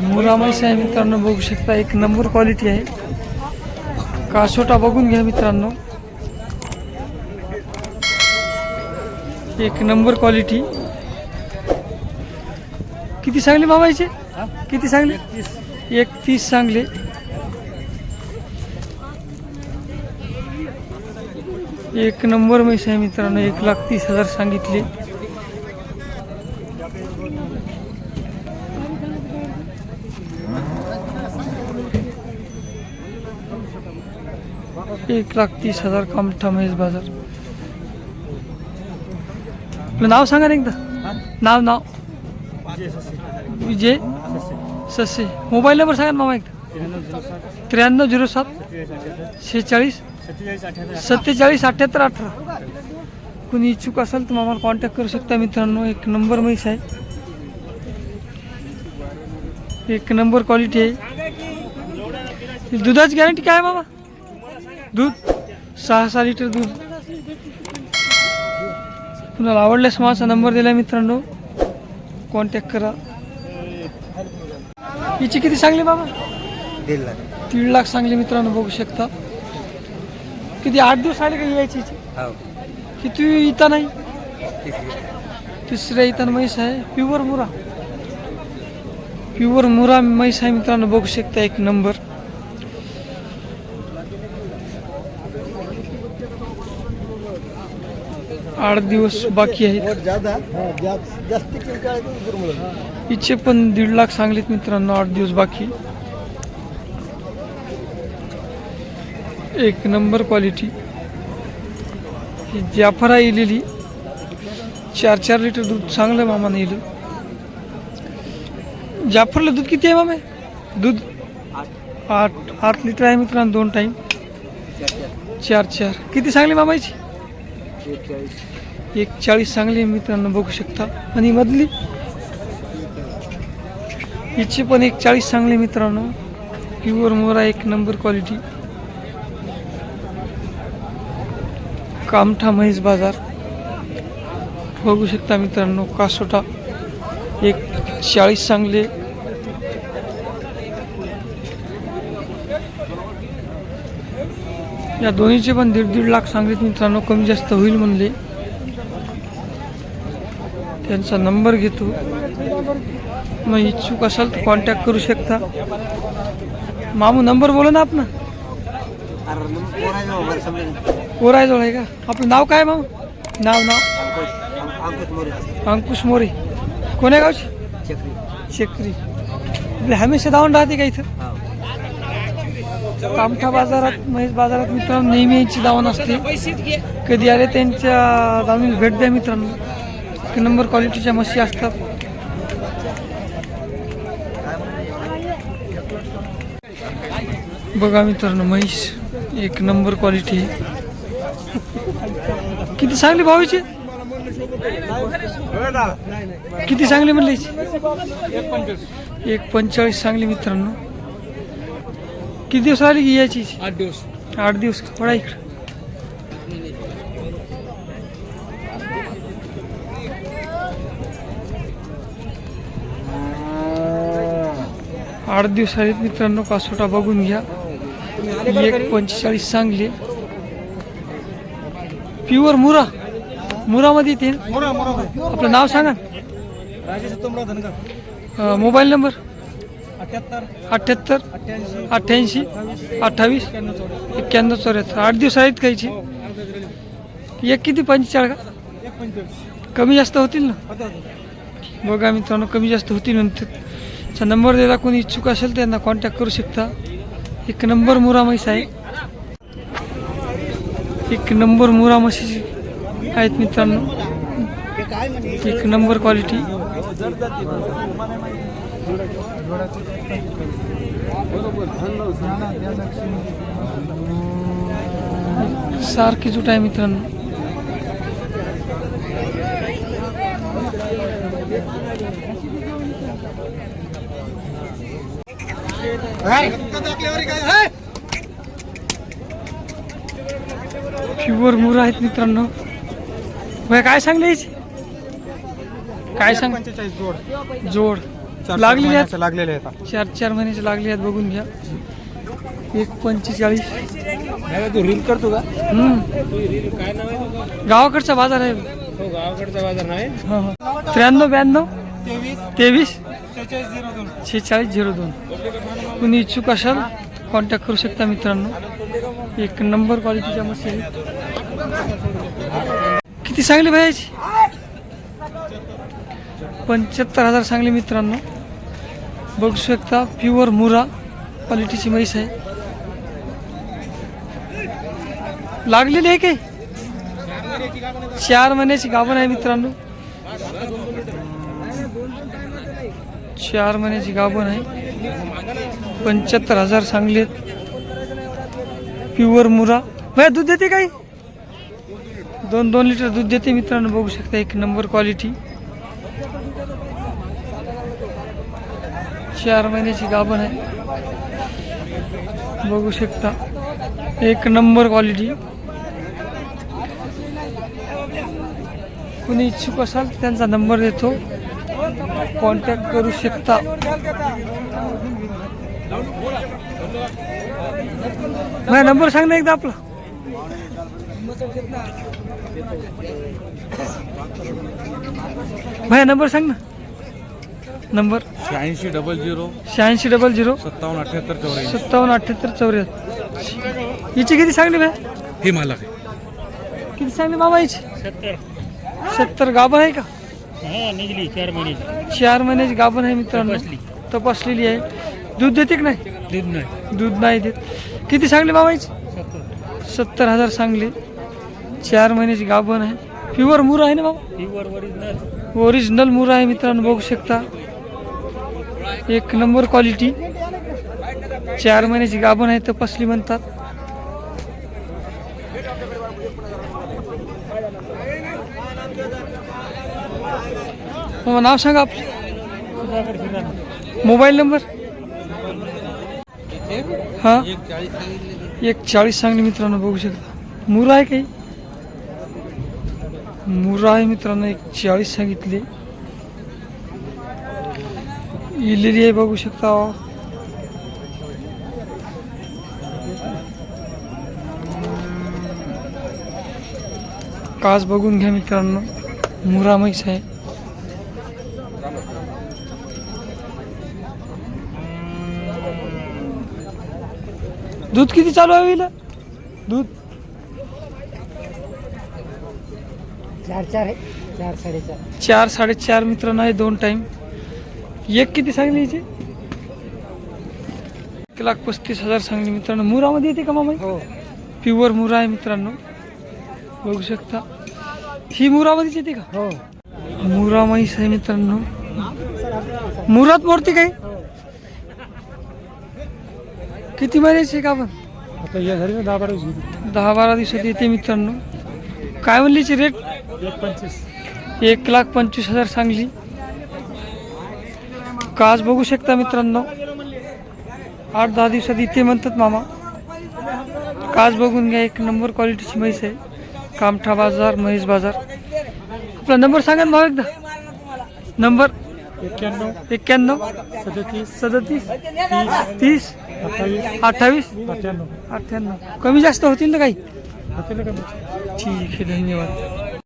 मुरा म्हैस आहे मित्रांनो बघू शकता एक नंबर क्वालिटी आहे. कासोटा बघून घ्या मित्रांनो. एक नंबर क्वालिटी किती सांगले मामाचे किती सांगले? एक तीस सांगले. एक नंबर म्हैस आहे मित्रांनो एक लाख तीस हजार सांगितले. एक लाख तीस हजार कामठा महेश बाजार. आपलं नाव सांगा ना एकदा. नाव नाव. विजय. ससे. मोबाईल नंबर सांगा ना मामा एकदा. त्र्याण्णव झिरो सात शेहेचाळीस सत्तेचाळीस अठ्ठ्याहत्तर अठरा. कुणी इच्छुक असेल तर आम्हाला कॉन्टॅक्ट करू शकता मित्रांनो. एक नंबर म्हैस आहे. एक नंबर क्वालिटी आहे. दुधाची गॅरंटी काय बाबा मामा? दूध सहा सहा लिटर दूध. कुणाला आवडल्यास माझा नंबर दिला मित्रांनो. कॉन्टॅक्ट करा. हिची किती सांगली बाबा? दीड लाख. दीड लाख सांगली मित्रांनो बघू शकता. किती आठ दिवस आले का यायची? हो. किती इथं नाही? तिसऱ्या इथं म्हैस आहे. प्युअर मुरा. प्युअर मुरा म्हैस आहे मित्रांनो बघू शकता एक नंबर. आठ दिवस बाकी आहेत. हिचे पण दीड लाख सांगलीत मित्रांनो आठ दिवस बाकी. एक नंबर क्वालिटी. ही जाफरा इलेली. चार चार लिटर दूध चांगलं मामाने येईल जाफरला दूध किती आहे मामा? दूध आठ. आठ लिटर आहे मित्रांनो दोन टाईम चार चार. किती सांगली मामाची? एक चाळीस चांगली मित्रांनो बघू शकता. आणि मधली हिची पण एक चाळीस चांगली मित्रांनो. प्युअर मोरा एक नंबर क्वालिटी कामठा म्हैस बाजार. बघू शकता मित्रांनो कासोटा एक चाळीस चांगले. या दोन्हीचे पण दीड दीड लाख सांगितले मित्रांनो कमी जास्त होईल म्हणले. त्यांचा नंबर घेतो. मग इच्छुक असाल तर कॉन्टॅक्ट करू शकता. मामू नंबर बोला ना आपण कोरायजवळ आहे का? आपलं नाव काय मामू? नाव नाव? अंकुश. मोरे. कोण्या गावची? चक्री. आपले हमेशा धावून राहते का इथं? कामठा बाजारात महेश बाजारात मित्रांनो नेहमी यांची धावण असते. कधी आले त्यांच्या धावणीला भेट द्या मित्रांनो. एक नंबर क्वालिटीच्या म्हशी असतात. बघा मित्रांनो म्हैस एक नंबर क्वालिटी. किती सांगली भावाची किती सांगली म्हणली एक पंचेचाळीस सांगली मित्रांनो. किती दिवस आली की याची आठ दिवस. आठ दिवस थोडा इकडं. आठ दिवस आले मित्रांनो कासोटा बघून घ्या. एक पंचेचाळीस चांगली प्युअर मुरा. मुरामध्ये ते मोरा मोरा आपलं नाव सांगा. Mobile number? अठ्याहत्तर. अठ्ठ्याहत्तर अठ्ठ्याऐंशी. अठ्ठावीस. एक्क्याण्णव चौऱ्याहत्तर. आठ दिवस आहेत कायचे एक किती? पंचेचाळ का? कमी जास्त होतील ना? बघा मित्रांनो कमी जास्त होतील नंतर नंबर द्यायला कोणी इच्छुक असेल त्यांना कॉन्टॅक्ट करू शकता. एक नंबर मुरा म्हैस आहे एक नंबर मुरा म्हशी आहेत मित्रांनो. एक नंबर क्वालिटी सारखी जुट आहे मित्रांनो. प्युअर मुर आहेत मित्रांनो. भैया काय सांगले याची काय सांग पंचेचाळीस जोड. जोड. चार लागलेले आहेत? लागलेले आहेत चार चार महिन्याचे लागले आहेत बघून घ्या. एक पंचेचाळीस. तू रील करतो का? हम्म. काय नाव आहे गावाकडचा बाजार आहे. हो गावाकडचा बाजार नाही? हो, हो. त्र्याण्णव ब्याण्णव? तेवीस. तेवीस? सेहेचाळीस झिरो दोन. शेहेचाळीस झिरो दोन. कुणी इच्छुक असाल कॉन्टॅक्ट करू शकता मित्रांनो. एक नंबर क्वालिटीच्या मशीन. आहेत. किती सांगली भाईची पंच्याहत्तर हजार सांगली मित्रांनो. बघू शकता प्युअर मुरा क्वालिटीची म्हैस आहे. लागलेली आहे काही चार महिन्याची गाभण आहे मित्रांनो. चार महिन्याची गाभण आहे. पंच्याहत्तर हजार सांगले प्युअर मुरा. भया दूध देते काही? दोन दोन लिटर दूध देते मित्रांनो बघू शकता एक नंबर क्वालिटी चार महिन्याची गाभण आहे. बघू शकता एक नंबर क्वालिटी कुणी इच्छुक असाल तर त्यांचा नंबर देतो. कॉन्टॅक्ट करू शकता. माझा नंबर सांग ना एकदा आपला. माझा नंबर सांग ना. नंबर. शहाऐंशी डबल झिरो. शहाऐंशी डबल झिरो. सत्तावन्न अठ्याहत्तर चौऱ्याऐंशी. सत्तावन्न अठ्ठ्याहत्तर चौऱ्याहत्तर हिची किती सांगली भाई? हे मला किती सांगली मामा हिची? सत्तर. सत्तर गाभण आहे का? हा निघली. चार महिन्याची चार महिन्याची गाभण आहे मित्रांनो. तपासली. तपासलेली आहे. दूध देते की नाही? दूध नाही. दूध नाही देत. किती सांगले मामाईची सत्तर सत्तर हजार सांगले. चार महिन्याची गाभण आहे. प्युअर मुरा आहे ना बाबा? प्युअर ओरिजिनल ओरिजिनल मुरा आहे मित्रांनो बघू शकता. एक नंबर क्वालिटी चार महिन्याची गाभण आहे तपासली म्हणतात. नाव सांगा आपलं. Mobile number? हा? एक चाळीस सांगली मित्रांनो बघू शकता. मुरा आहे काही? मुरा आहे मित्रांनो एक चाळीस सांगितले. इलेली आहे बघू शकता. काच बघून घ्या मित्रांनो. मुरा म्हैस आहे. दूध किती चालू आहे हिला? दूध? चार चार चार साडेचार. चार साडेचार मित्रांनो आहे दोन टाइम एक किती सांगली याची एक लाख पस्तीस हजार सांगली मित्रांनो. मुरामध्ये येते का मामा? हो. प्युअर मुरा आहे मित्रांनो. बघू शकता. ही मुरामध्येच येते का? हो. मुरा म्हैस आहे मित्रांनो. मुरात मोडते काही किती महिन्याची आहे का आपण? आता या झाली ना दहा बारा दिवस दहा बारा दिवसात येते मित्रांनो. काय म्हणलीची रेट एक पंचवीस. एक लाख पंचवीस हजार सांगली. काच बघू शकता मित्रांनो? आठ दहा दिवसात इथे म्हणतात मामा. काच बघून घ्या एक नंबर क्वालिटीची म्हैस आहे. कामठा बाजार म्हैस बाजार. आपला नंबर सांगा ना भाऊ एकदा. नंबर एक्क्याण्णव. एक्क्याण्णव. सदतीस. सदतीस. तीस. अठ्ठावीस? अठ्ठ्याण्णव. अठ्ठ्याण्णव. कमी जास्त होतील ना काही ठीक आहे धन्यवाद.